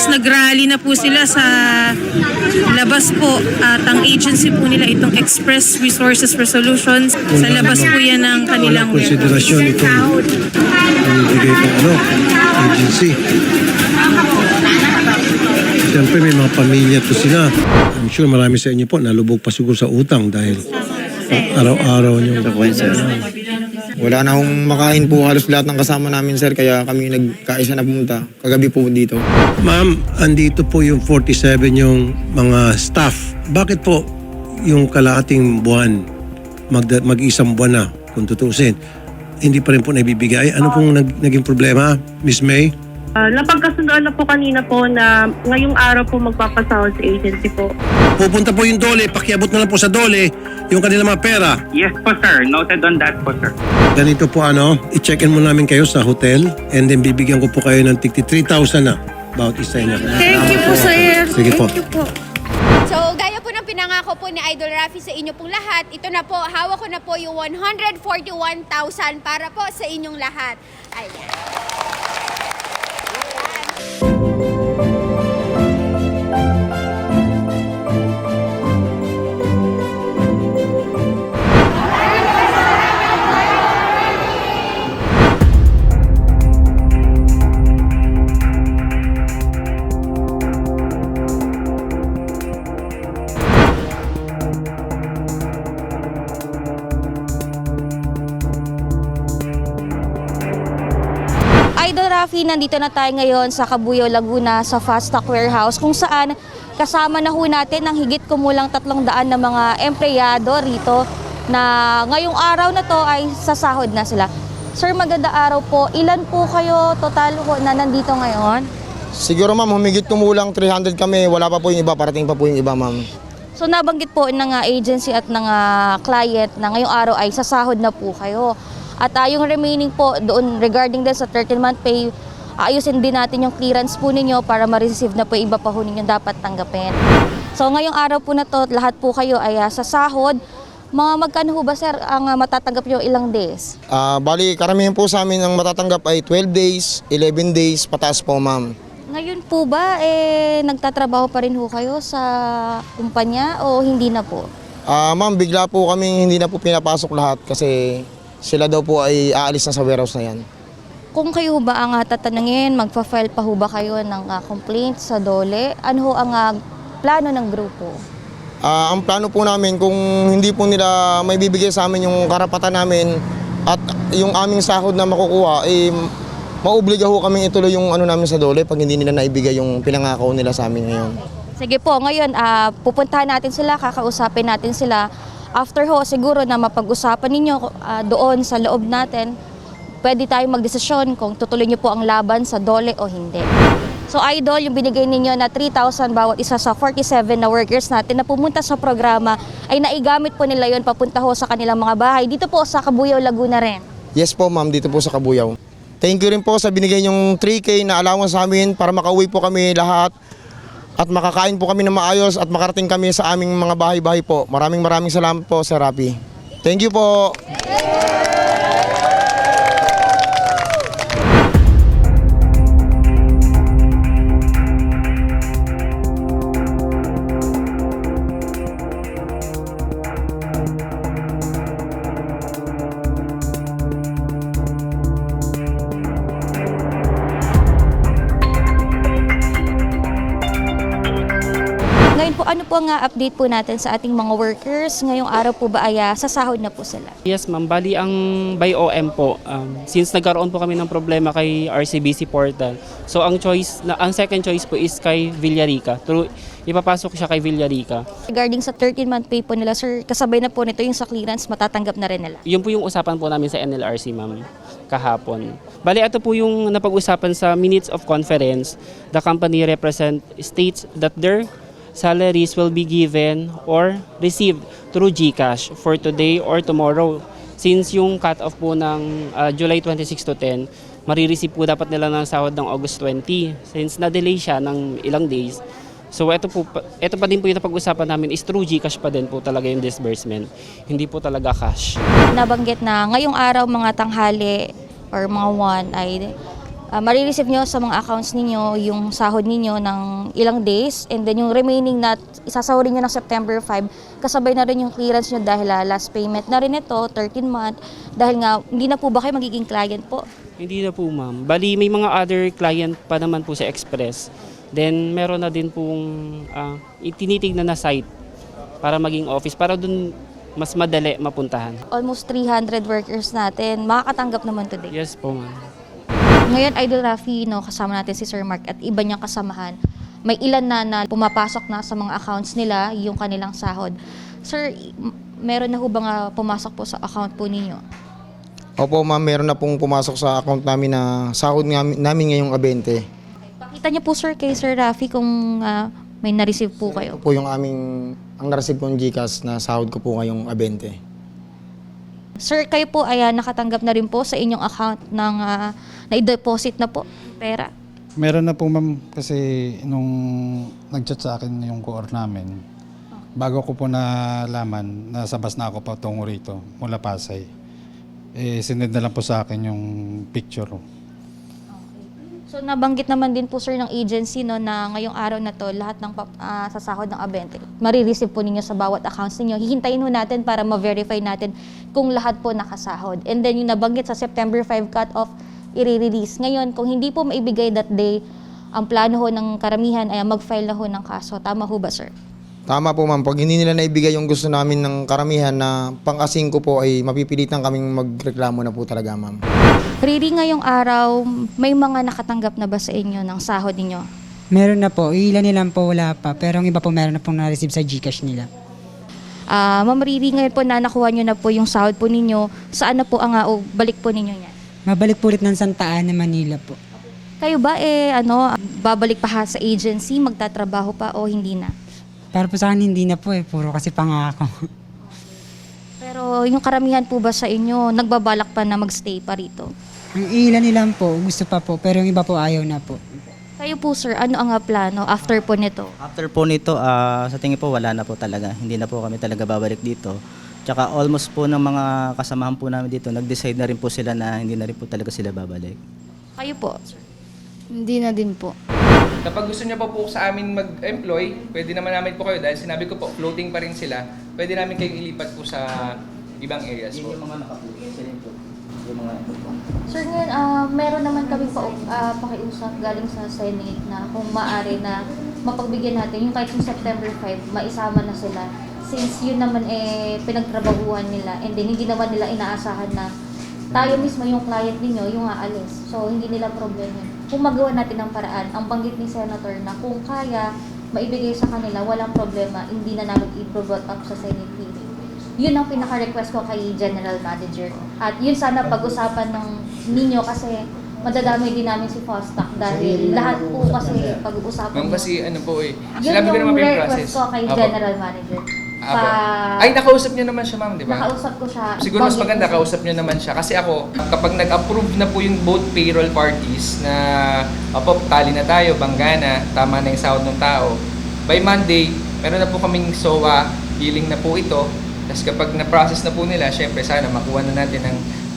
workers, nag-rally na po sila sa labas po. At ang agency po nila itong Express Resources Resolutions. Sa labas po yan ng kanilang warehouse. konsiderasyon itong binibigay ng ano, agency. Siyempre may mga pamilya to sila. I'm sure marami sa inyo po nalubog pa siguro sa utang dahil araw-araw nyo. Wala na akong makain po halos lahat ng kasama namin sir kaya kami nagkaisa na pumunta kagabi po dito. Ma'am, andito po yung 47 yung mga staff. Bakit po yung kalahating buwan, mag, mag-isang buwan na, kung tutusin, hindi pa rin po naibibigay? Ano pong nag, naging problema, Miss May? Ah, napagkasundoan na po kanina po na ngayong araw po magpapasahod sa agency po. Pupunta po yung dole, pakiabot na lang po sa dole yung kanilang mga pera. Yes po sir, noted on that po sir. Ganito po ano, i-check-in mo namin kayo sa hotel and then bibigyan ko po kayo ng tigti 3,000 na bawat isa niya. Thank you po, sir. Sige po. Thank you po. So, gaya po ng pinangako po ni Idol Rafi sa inyo pong lahat, ito na po, hawak ko na po yung 141,000 para po sa inyong lahat. Ayan. Nandito na tayo ngayon sa Kabuyaw, Laguna sa Fast Stock Warehouse kung saan kasama na ho natin ang higit kumulang tatlong daan na mga empleyado rito na ngayong araw na to ay sasahod na sila. Sir, maganda araw po. Ilan po kayo total ho na nandito ngayon? Siguro ma'am humigit kumulang 300 kami, wala pa po yung iba, parating pa po yung iba ma'am. So nabanggit po ng ah, agency at ng ah, client na ngayong araw ay sasahod na po kayo. At ah, yung remaining po doon regarding din sa 13-month pay, ayusin din natin yung clearance po ninyo para ma-receive na po yung iba pa ho ninyo dapat tanggapin. So ngayong araw po na to, lahat po kayo ay ah, sasahod. Mga magkano ho ba sir ang ah, matatanggap nyo ilang days? Ah, bali karamihan po sa amin ang matatanggap ay 12 days, 11 days, pataas po ma'am. Ngayon po ba eh nagtatrabaho pa rin ho kayo sa kumpanya o hindi na po? Ah, ma'am, bigla po kami hindi na po pinapasok lahat kasi sila daw po ay aalis na sa warehouse na yan. Kung kayo ba ang uh, tatanungin, magpa-file pa ho ba kayo ng ah, complaint sa DOLE? Ano ho ang ah, plano ng grupo? Ah, ang plano po namin kung hindi po nila may bibigay sa amin yung karapatan namin at yung aming sahod na makukuha, eh, maubliga ho kami ituloy yung ano namin sa dole pag hindi nila naibigay yung pinangako nila sa amin ngayon. Sige po, ngayon ah, pupuntahan natin sila, kakausapin natin sila. After ho, siguro na mapag-usapan ninyo ah, doon sa loob natin, pwede tayong magdesisyon kung tutuloy niyo po ang laban sa DOLE o hindi. So idol, yung binigay ninyo na 3,000 bawat isa sa 47 na workers natin na pumunta sa programa ay naigamit po nila yon papunta ho sa kanilang mga bahay. Dito po sa Kabuyaw, Laguna rin. Yes po ma'am, dito po sa Kabuyaw. Thank you rin po sa binigay yung 3K na allowance sa amin para makauwi po kami lahat at makakain po kami na maayos at makarating kami sa aming mga bahay-bahay po. Maraming maraming salamat po Sir Rapi. Thank you po. Ngayon po, ano po ang update po natin sa ating mga workers? Ngayong araw po ba ay ah, sasahod na po sila? Yes ma'am, bali ang by OM po, um, since nagkaroon po kami ng problema kay RCBC portal, so ang choice, na, ang second choice po is kay Villarica. Through, ipapasok siya kay Villarica. Regarding sa 13-month pay po nila, sir, kasabay na po nito yung sa clearance, matatanggap na rin nila. Yun po yung usapan po namin sa NLRC ma'am kahapon. Bali ito po yung napag-usapan sa minutes of conference. The company represent states that their salaries will be given or received through GCash for today or tomorrow. Since yung cut-off po ng uh, July 26 to 10, marireceive po dapat nila ng sahod ng August 20. Since na-delay siya ng ilang days, So ito po ito pa din po yung napag-usapan namin is through GCash pa din po talaga yung disbursement. Hindi po talaga cash. Nabanggit na ngayong araw mga tanghali or mga 1 ay ah, marireceive nyo sa mga accounts ninyo yung sahod ninyo ng ilang days and then yung remaining na isasahurin nyo ng September 5 kasabay na rin yung clearance nyo dahil ah, last payment na rin ito 13 month dahil nga hindi na po ba kayo magiging client po Hindi na po ma'am. Bali may mga other client pa naman po sa Express. Then meron na din pong uh, tinitignan na site para maging office para dun mas madali mapuntahan. almost 300 workers natin makakatanggap naman today Yes po ma'am. Ngayon, Idol Rafi, no, kasama natin si Sir Mark at iba niyang kasamahan. May ilan na na pumapasok na sa mga accounts nila yung kanilang sahod. Sir, meron na ho bang ah, pumasok po sa account po ninyo? Opo ma'am, meron na pong pumasok sa account namin na sahod namin, namin ngayong abente. Pakita niyo po sir kay Sir Rafi kung ah, may na-receive po kayo. Ito po yung aming, ang nareceive kong Gcash na sahod ko po ngayong abente. Sir, kayo po ay nakatanggap na rin po sa inyong account ng ah, na-deposit na po pera. Meron na po ma'am kasi nung nag-chat sa akin yung core namin, bago ko po nalaman, nasa bus na ako patungo rito mula Pasay. Eh, sinend na lang po sa akin yung picture. So nabanggit naman din po sir ng agency no na ngayong araw na to lahat ng pap- ah, sasahod ng abente marireceive po ninyo sa bawat accounts ninyo. Hihintayin ho natin para ma-verify natin kung lahat po nakasahod. And then yung nabanggit sa September 5 cut-off, i-release. Ngayon, kung hindi po maibigay that day, ang plano ho ng karamihan ay mag-file na ho ng kaso. Tama ho ba sir? Tama po ma'am, pag hindi nila naibigay yung gusto namin ng karamihan na pang-asing ko po ay mapipilitan kaming magreklamo na po talaga ma'am. Riri, ngayong araw, may mga nakatanggap na ba sa inyo ng sahod ninyo? Meron na po. Ilan nilang po wala pa. Pero ang iba po meron na pong na-receive sa Gcash nila. Ah, Ma'am Riri, ngayon po na nakuha nyo na po yung sahod po ninyo. Saan na po ang ah, o balik po ninyo yan? Mabalik po ulit ng Santa Ana, Manila po. Kayo ba eh ano, babalik pa ha sa agency, magtatrabaho pa o hindi na? Para po sa akin hindi na po eh. Puro kasi pangako. Pero yung karamihan po ba sa inyo, nagbabalak pa na magstay pa rito? ang ilan nilang po, gusto pa po. Pero yung iba po ayaw na po. Kayo po sir, ano ang ah, plano after po nito? After po nito, ah, sa tingin po wala na po talaga. Hindi na po kami talaga babalik dito. Tsaka almost po ng mga kasamahan po namin dito, nag-decide na rin po sila na hindi na rin po talaga sila babalik. Kayo po. Hindi na din po. Kapag gusto niyo pa po sa amin mag-employ, pwede naman namin po kayo dahil sinabi ko po, floating pa rin sila. Pwede namin kayong ilipat po sa ibang areas po. mga nakapulo, sila po. Yung mga ito po. Sir, ngayon, ah, meron naman kami pa, ah, pakiusap galing sa Senate na kung maaari na mapagbigyan natin yung kahit yung September 5, maisama na sila. Since yun naman eh pinagtrabahuhan nila and then hindi naman nila inaasahan na tayo mismo yung client ninyo yung aalis. So hindi nila problema. Kung magawa natin ng paraan, ang banggit ni Senator na kung kaya maibigay sa kanila, walang problema, hindi na namin i-brought up sa Senate. Yun ang pinaka-request ko kay General Manager. At yun sana pag-usapan ng ninyo kasi madadamay din namin si Fostac dahil lahat po kasi pag-uusapan Ma'am kasi ano po eh, Yun sinabi ko yung naman po yung request process. ko kay Apo. General Manager. Apo. Pa- Ay, nakausap niyo naman siya ma'am, di ba? Nakausap ko siya. Siguro mas maganda ko siya. kausap niyo naman siya kasi ako kapag nag-approve na po yung both payroll parties na opo tali na tayo, banggana, tama na yung sahod ng tao. By Monday, meron na po kaming SOA, billing na po ito. Tapos kapag na-process na po nila, syempre sana makuha na natin ng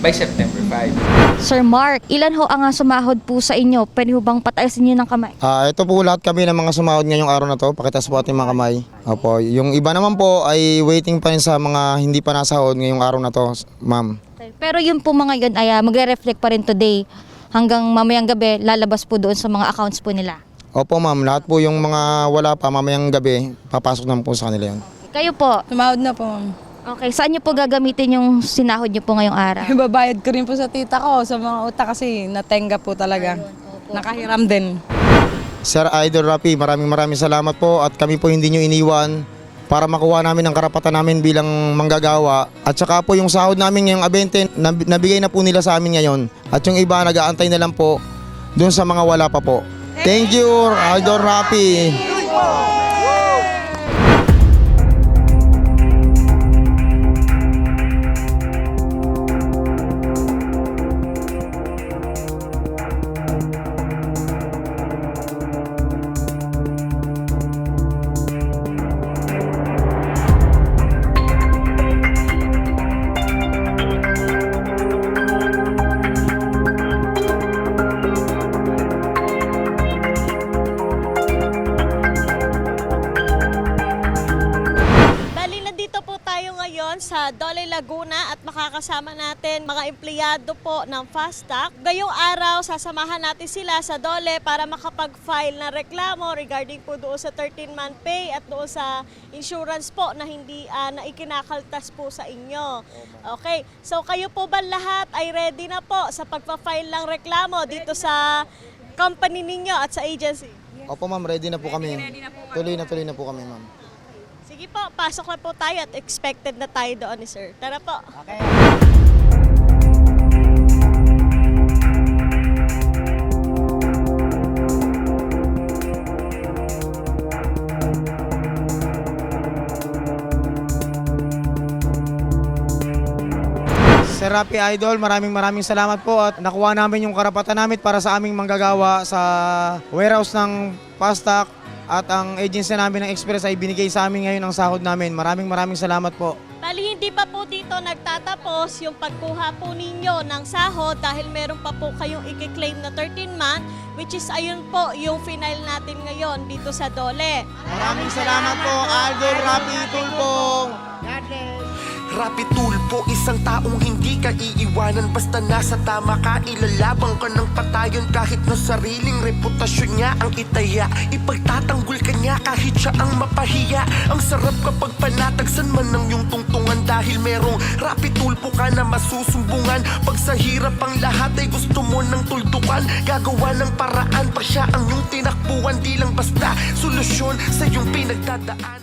by September 5. Sir Mark, ilan ho ang ah, sumahod po sa inyo? Pwede ho bang patayasin niyo ng kamay? Ah, ito po lahat kami ng mga sumahod ngayong araw na to. Pakitas po ating mga kamay. Opo, yung iba naman po ay waiting pa rin sa mga hindi pa nasahod ngayong araw na to, ma'am. Pero yun po mga yun ay ah, magre-reflect pa rin today. Hanggang mamayang gabi, lalabas po doon sa mga accounts po nila. Opo ma'am, lahat po yung mga wala pa mamayang gabi, papasok naman po sa kanila yun. Kayo po, Tumawad na po, ma'am. okay, saan niyo po gagamitin yung sinahod niyo po ngayong araw? Babayad ko rin po sa tita ko sa mga utak kasi natenga po talaga. Nakahiram din. Sir Idol Rapi, maraming maraming salamat po at kami po hindi nyo iniwan para makuha namin ang karapatan namin bilang manggagawa. At saka po yung sahod namin ngayong abente, nab- nabigay na po nila sa amin ngayon. At yung iba nag-aantay na lang po dun sa mga wala pa po. Thank you, Idol Rapi. Makakasama natin mga empleyado po ng Fastac. Ngayong araw, sasamahan natin sila sa Dole para makapag-file ng reklamo regarding po doon sa 13-month pay at doon sa insurance po na hindi ah, na ikinakaltas po sa inyo. Okay, so kayo po ba lahat ay ready na po sa pagpa-file ng reklamo dito sa company ninyo at sa agency? Opo ma'am, ready na po kami. Tuloy na tuloy na po kami ma'am. Sige po, pasok na po tayo at expected na tayo doon ni sir. Tara po. Sir Rapi Idol, maraming maraming salamat po at nakuha namin yung karapatan namin para sa aming manggagawa sa warehouse ng Fastac at ang agency namin ng Express ay binigay sa amin ngayon ang sahod namin. Maraming maraming salamat po. Bali, hindi pa po dito nagtatapos yung pagkuha po ninyo ng sahod dahil meron pa po kayong i-claim na 13 month which is ayun po yung final natin ngayon dito sa Dole. Maraming salamat po, Idol Rapi Tulpong. Rapid tulpo, isang taong hindi ka iiwanan. Basta nasa tama ka, ilalabang ka ng patayon. Kahit na sariling reputasyon niya ang itaya Ipagtatanggol ka niya kahit siya ang mapahiya. Ang sarap kapag panatagsan man ng iyong tungtungan Dahil merong rapid tulpo ka na masusumbungan. Pag sa hirap ang lahat ay gusto mo ng tuldukan. Gagawa ng paraan pa siya ang iyong tinakbuhan. Di lang basta solusyon sa iyong pinagdadaanan